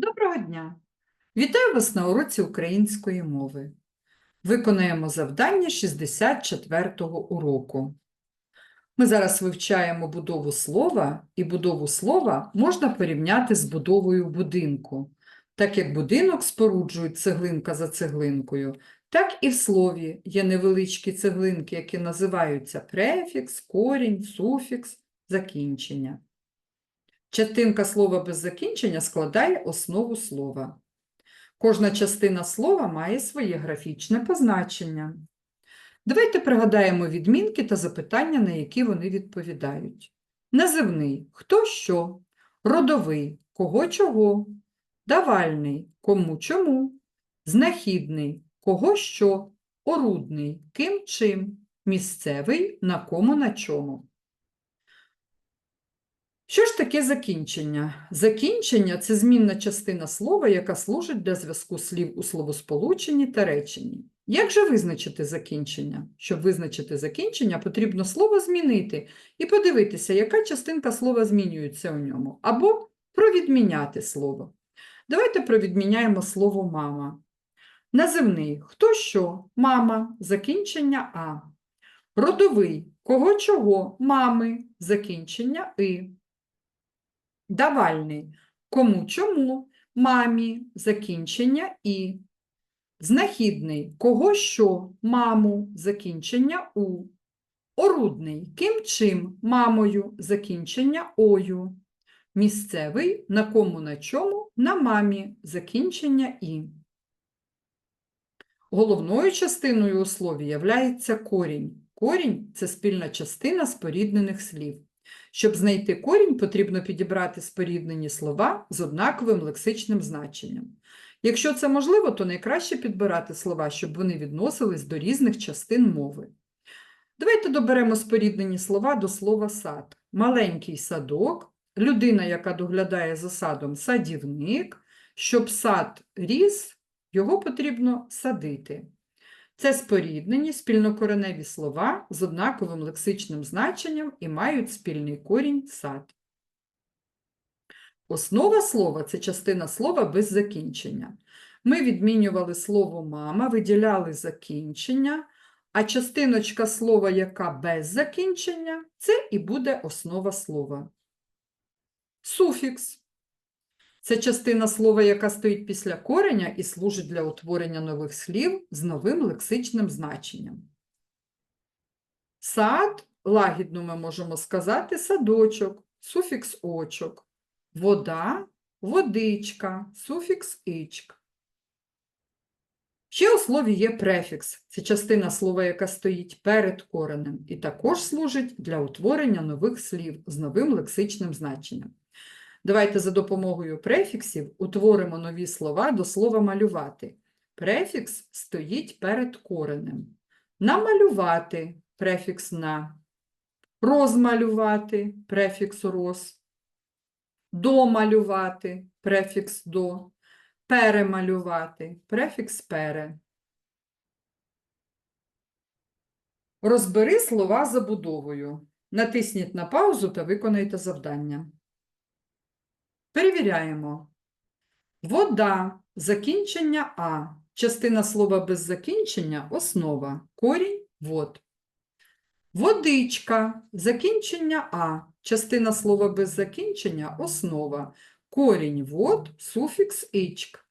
Доброго дня! Вітаю вас на уроці української мови. Виконаємо завдання 64-го уроку. Ми зараз вивчаємо будову слова, і будову слова можна порівняти з будовою будинку. Так як будинок споруджують цеглинка за цеглинкою, так і в слові є невеличкі цеглинки, які називаються префікс, корінь, суфікс, закінчення. Частинка слова без закінчення складає основу слова. Кожна частина слова має своє графічне позначення. Давайте пригадаємо відмінки та запитання, на які вони відповідають. Називний хто що, родовий кого чого, давальний кому чому, знахідний кого що, орудний ким чим, місцевий на кому на чому. Що ж таке закінчення? Закінчення це змінна частина слова, яка служить для зв'язку слів у словосполученні та реченні. Як же визначити закінчення? Щоб визначити закінчення, потрібно слово змінити і подивитися, яка частинка слова змінюється у ньому, або провідміняти слово. Давайте провідміняємо слово мама. Називний хто що? Мама, закінчення А. Родовий кого чого? Мами, закінчення И. Давальний. Кому чому? Мамі. Закінчення і. Знахідний. Кого що? Маму. Закінчення у. Орудний. Ким чим? Мамою. Закінчення ою. Місцевий. На кому на чому? На мамі. Закінчення і. Головною частиною у слові являється корінь. Корінь – це спільна частина споріднених слів. Щоб знайти корінь, потрібно підібрати споріднені слова з однаковим лексичним значенням. Якщо це можливо, то найкраще підбирати слова, щоб вони відносились до різних частин мови. Давайте доберемо споріднені слова до слова сад. Маленький садок, людина, яка доглядає за садом, садівник. Щоб сад ріс, його потрібно садити. Це споріднені спільнокореневі слова з однаковим лексичним значенням і мають спільний корінь сад. Основа слова це частина слова без закінчення. Ми відмінювали слово мама, виділяли закінчення, а частиночка слова, яка без закінчення, це і буде основа слова. Суфікс це частина слова, яка стоїть після кореня і служить для утворення нових слів з новим лексичним значенням. Сад, лагідно ми можемо сказати, садочок, суфікс очок. Вода, водичка, суфікс ічк. Ще у слові є префікс. Це частина слова, яка стоїть перед коренем, і також служить для утворення нових слів з новим лексичним значенням. Давайте за допомогою префіксів утворимо нові слова до слова малювати. Префікс стоїть перед коренем. Намалювати префікс на, розмалювати префікс роз, домалювати префікс до, перемалювати префікс пере. Розбери слова забудовою. Натисніть на паузу та виконайте завдання. Перевіряємо. Вода, закінчення А. Частина слова без закінчення основа. Корінь вод. Водичка, закінчення А. Частина слова без закінчення основа. Корінь вод, суфікс ічк.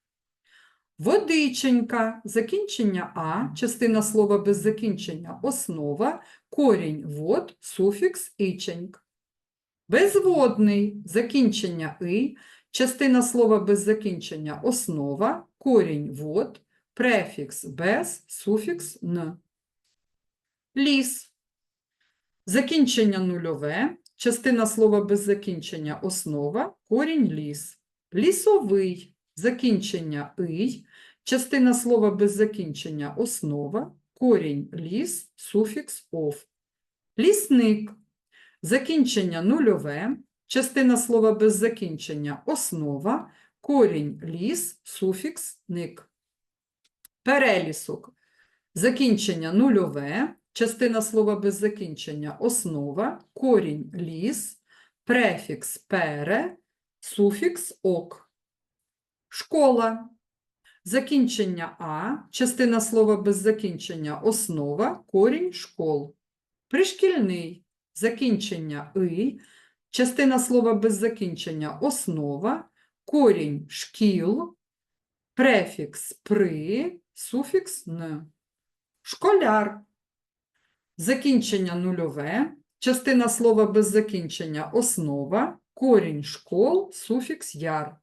Водиченька, закінчення А, частина слова без закінчення основа, корінь вод, суфікс іченьк. Безводний, закінчення и, частина слова без закінчення основа, корінь вод, префікс без, суфікс н. Ліс. Закінчення нульове, частина слова без закінчення основа, корінь ліс. Лісовий, закінчення ий, частина слова без закінчення основа, корінь ліс, суфікс ов. Лісник. Закінчення нульове, частина слова без закінчення основа, корінь ліс, суфікс ник. Перелісок. Закінчення нульове, частина слова без закінчення основа, корінь ліс, префікс пере, суфікс ок. школа. Закінчення А, частина слова без закінчення основа, корінь школ. Пришкільний, закінчення и, частина слова без закінчення основа, корінь шкіл, префікс при, суфікс н. Школяр. Закінчення нульове, частина слова без закінчення основа, корінь школ, суфікс яр.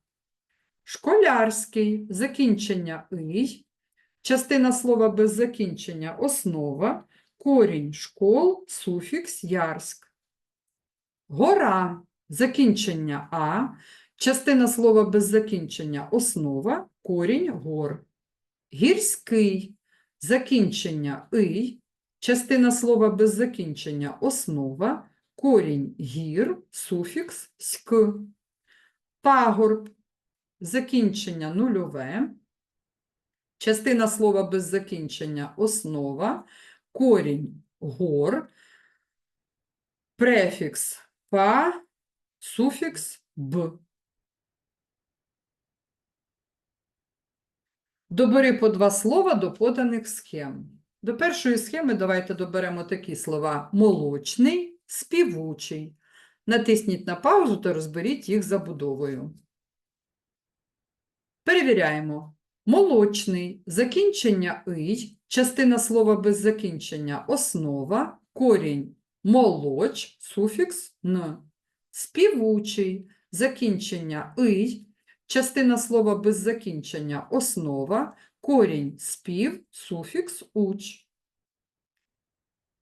Школярський, закінчення ий, частина слова без закінчення основа, корінь школ, суфікс ярськ. Гора, закінчення а, частина слова без закінчення основа, корінь гор. Гірський, закінчення ий, частина слова без закінчення основа, корінь гір, суфікс ськ. Пагорб, закінчення нульове, частина слова без закінчення основа, корінь гор, префікс па, суфікс б. Добери по два слова до поданих схем. До першої схеми давайте доберемо такі слова молочний, співучий. Натисніть на паузу та розберіть їх забудовою. Перевіряємо. Молочний, закінчення ий, частина слова без закінчення основа, корінь молоч, суфікс н. Співучий, закінчення ий, частина слова без закінчення основа, корінь спів, суфікс уч.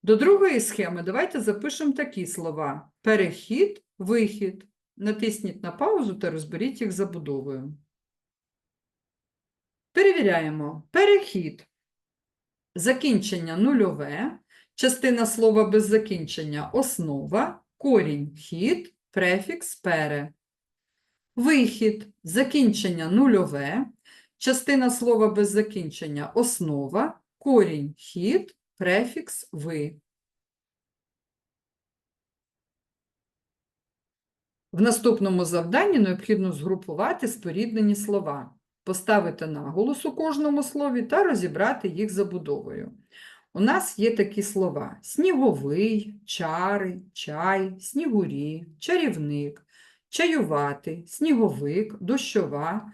До другої схеми давайте запишемо такі слова: перехід, вихід. Натисніть на паузу та розберіть їх забудовою. Перевіряємо. Перехід. Закінчення нульове, частина слова без закінчення основа, корінь хід, префікс пере. Вихід. Закінчення нульове, частина слова без закінчення основа, корінь хід, префікс ви. В наступному завданні необхідно згрупувати споріднені слова поставити наголос у кожному слові та розібрати їх забудовою. У нас є такі слова: сніговий, чари, чай, снігурі, чарівник, чаювати, сніговик, дощова,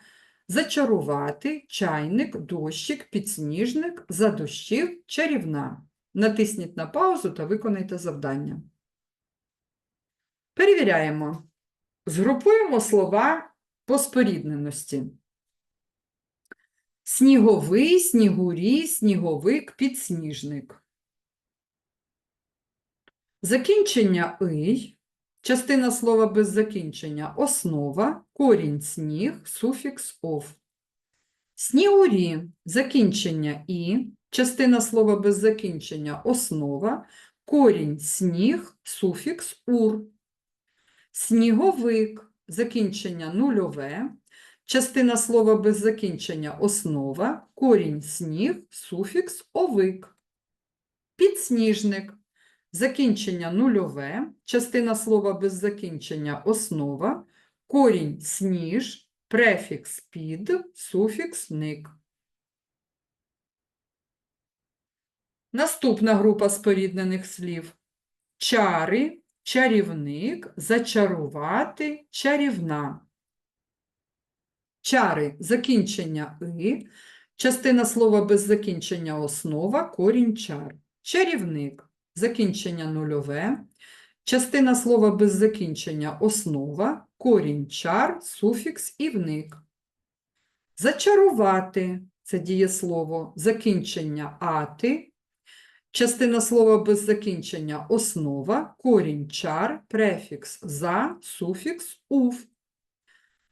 зачарувати, чайник, дощик, підсніжник, задощів, чарівна. Натисніть на паузу та виконайте завдання. Перевіряємо. Згрупуємо слова по спорідненості. Сніговий, снігурі, сніговик, підсніжник. Закінчення ий, частина слова без закінчення основа, корінь сніг, суфікс ов. Снігурі, закінчення і, частина слова без закінчення основа, корінь сніг, суфікс ур. Сніговик, закінчення нульове, Частина слова без закінчення основа, корінь сніг, суфікс овик. Підсніжник. Закінчення нульове, частина слова без закінчення основа, корінь сніж, префікс під, суфікс ник. Наступна група споріднених слів. Чари, чарівник, зачарувати, чарівна. Чари закінчення и, частина слова без закінчення основа, корінь чар. Чарівник закінчення нульове, частина слова без закінчення основа, корінь чар, суфікс і вник. Зачарувати це дієслово, закінчення ати, частина слова без закінчення основа, корінь чар, префікс за, суфікс ув.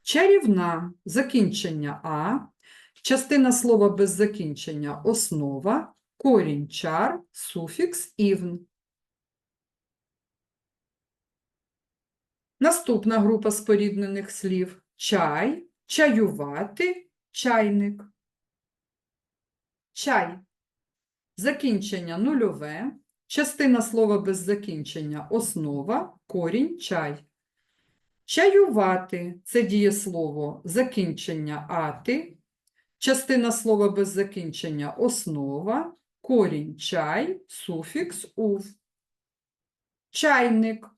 Чарівна закінчення А, частина слова без закінчення основа, корінь чар, суфікс івн. Наступна група споріднених слів чай, чаювати, чайник. Чай. Закінчення нульове, частина слова без закінчення основа, корінь чай. Чаювати це дієслово закінчення ати, частина слова без закінчення основа, корінь чай, суфікс ув. Чайник.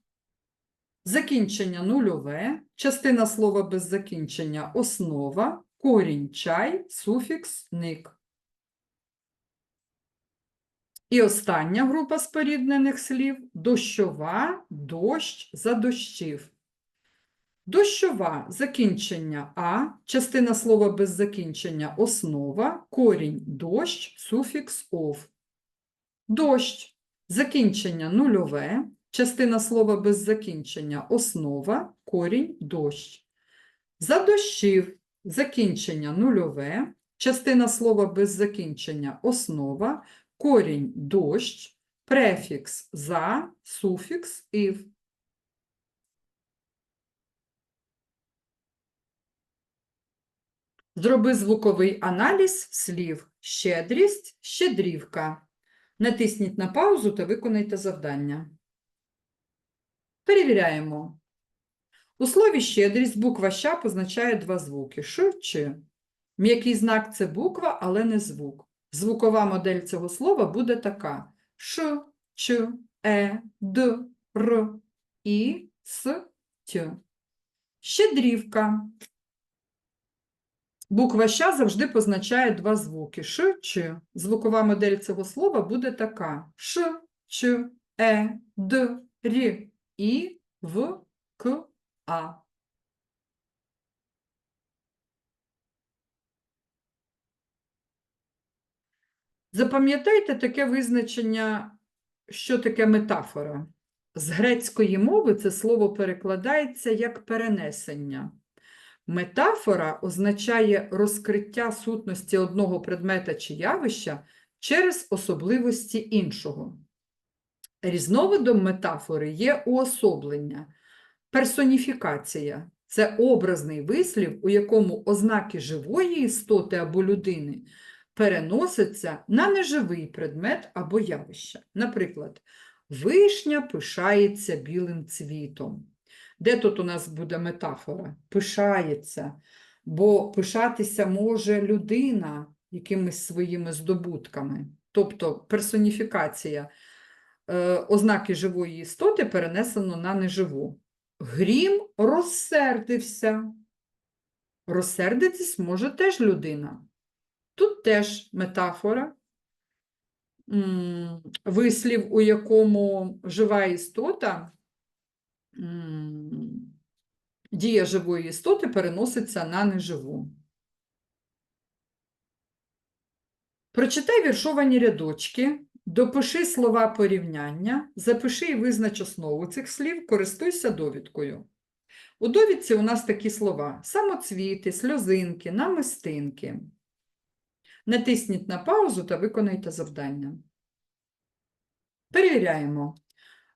Закінчення нульове, частина слова без закінчення основа, корінь чай, суфікс ник. І остання група споріднених слів дощова, дощ, задощив. Дощова закінчення а, частина слова без закінчення основа, корінь дощ, суфікс ов. Дощ закінчення нульове, частина слова без закінчення основа, корінь дощ. Задощив закінчення нульове, частина слова без закінчення основа, корінь дощ, префікс за, суфікс ів. Зроби звуковий аналіз слів щедрість, щедрівка. Натисніть на паузу та виконайте завдання. Перевіряємо. У слові щедрість буква ща позначає два звуки ш, ч. М'який знак це буква, але не звук. Звукова модель цього слова буде така: ш, ч, е, д, р, і, с, т. Щедрівка. Буква ща завжди позначає два звуки ш, ч. Звукова модель цього слова буде така: ш, ч, е, д, р, і, в, к, а. Запам'ятайте таке визначення, що таке метафора. З грецької мови це слово перекладається як перенесення. Метафора означає розкриття сутності одного предмета чи явища через особливості іншого. Різновидом метафори є уособлення, персоніфікація це образний вислів, у якому ознаки живої істоти або людини переносяться на неживий предмет або явище. Наприклад, вишня пишається білим цвітом. Де тут у нас буде метафора? Пишається, бо пишатися може людина якимись своїми здобутками, тобто персоніфікація е, ознаки живої істоти перенесено на неживу. Грім розсердився. Розсердитись може теж людина. Тут теж метафора, вислів, у якому жива істота, дія живої істоти переноситься на неживу. Прочитай віршовані рядочки, допиши слова порівняння, запиши і визнач основу цих слів, користуйся довідкою. У довідці у нас такі слова: самоцвіти, сльозинки, намистинки. Натисніть на паузу та виконайте завдання. Перевіряємо.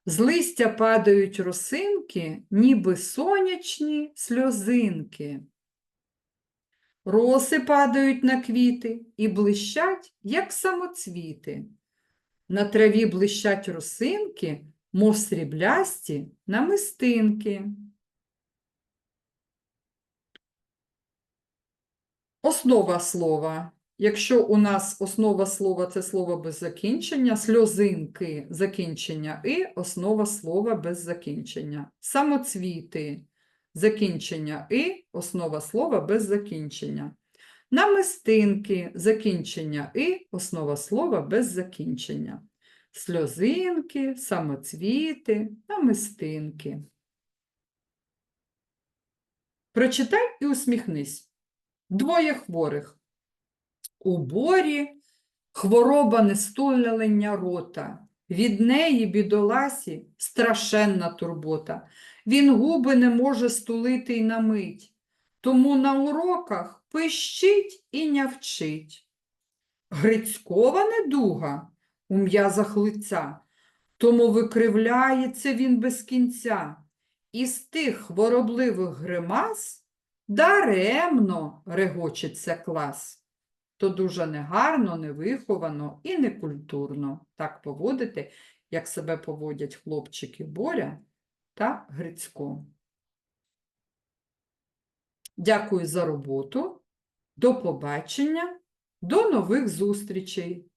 З листя падають росинки, ніби сонячні сльозинки. Роси падають на квіти і блищать, як самоцвіти. На траві блищать росинки, мов сріблясті намистинки. Основа слова. Якщо у нас основа слова це слово без закінчення, сльозинки закінчення і основа слова без закінчення. Самоцвіти закінчення і основа слова без закінчення. Намистинки закінчення і основа слова без закінчення. Сльозинки, самоцвіти, намистинки. Прочитай і усміхнись. Двоє хворих. У борі хвороба нестулення рота, від неї, бідоласі, страшенна турбота. Він губи не може стулити й на мить, тому на уроках пищить і нявчить. Грицькова недуга у м'язах лиця, тому викривляється він без кінця. Із тих хворобливих гримас даремно регочеться клас то дуже негарно, невиховано і некультурно так поводити, як себе поводять хлопчики Боря та Грицько. Дякую за роботу. До побачення. До нових зустрічей!